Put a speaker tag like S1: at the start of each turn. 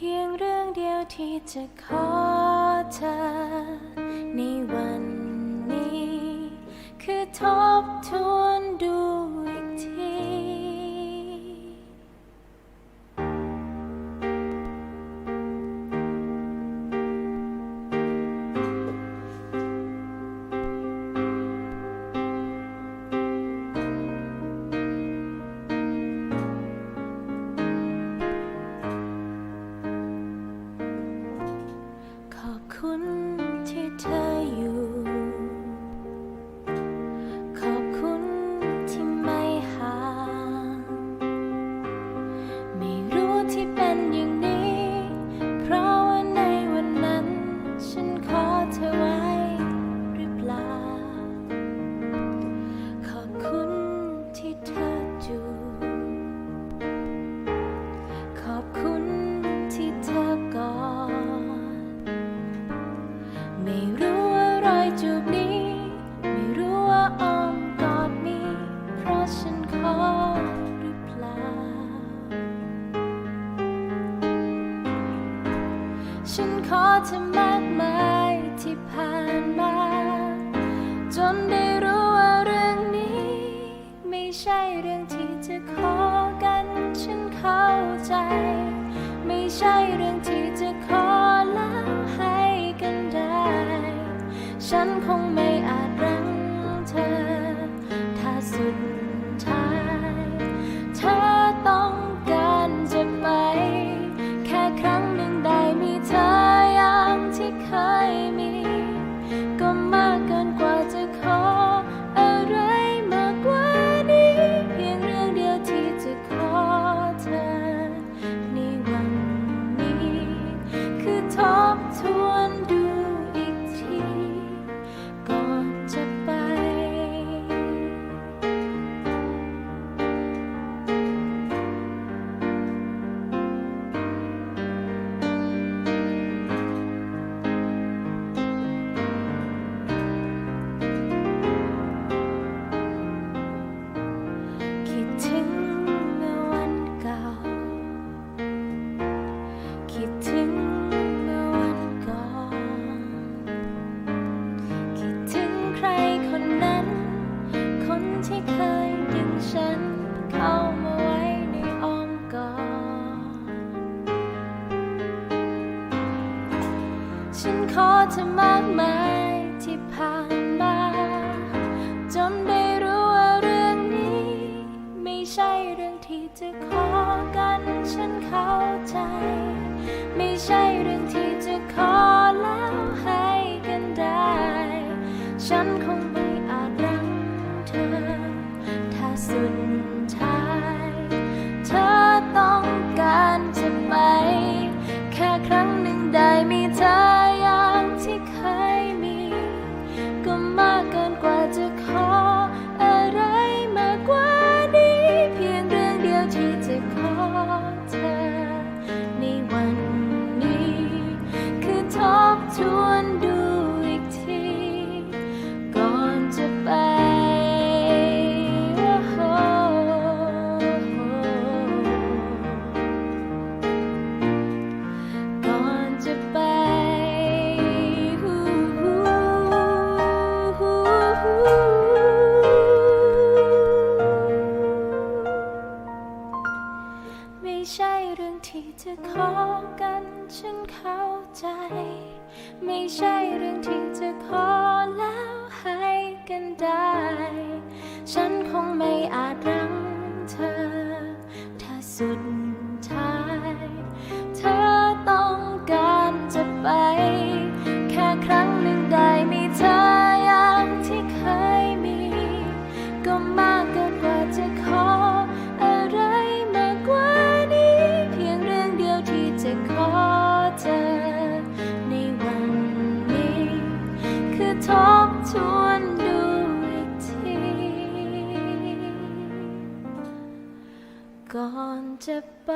S1: พียงเรื่องเดียวที่จะขอเธอ ในวันนี้ คือทบทวน จูบนี้ ไม่รู้ว่าอ้อมกอดมีเพราะฉันขอหรือเปล่า ฉันขอเธอมากมายที่ผ่านมา จนได้รู้ว่าเรื่องนี้ ไม่ใช่เรื่องที่จะขอกัน ฉันเข้าใจ ไม่ใช่เรื่องที่จะ ฉันขอเธอมากมายที่ผ่านมา จนได้รู้ว่าเรื่องนี้ ไม่ใช่เรื่องที่จะขอกันฉันเข้าใจ ไม่ใช่เรื่องที่จะขอแล้วให้กันได้ ฉันคงไม่อาจรั้งเธอ ถ้าสุด จะขอกันฉันเข้าใจ ไม่ใช่เรื่องที่จะขอแล้วให้กันได้ ฉันคงไม่อาจรั้งเธอ ถ้าสุดท้าย ก่อนจะไป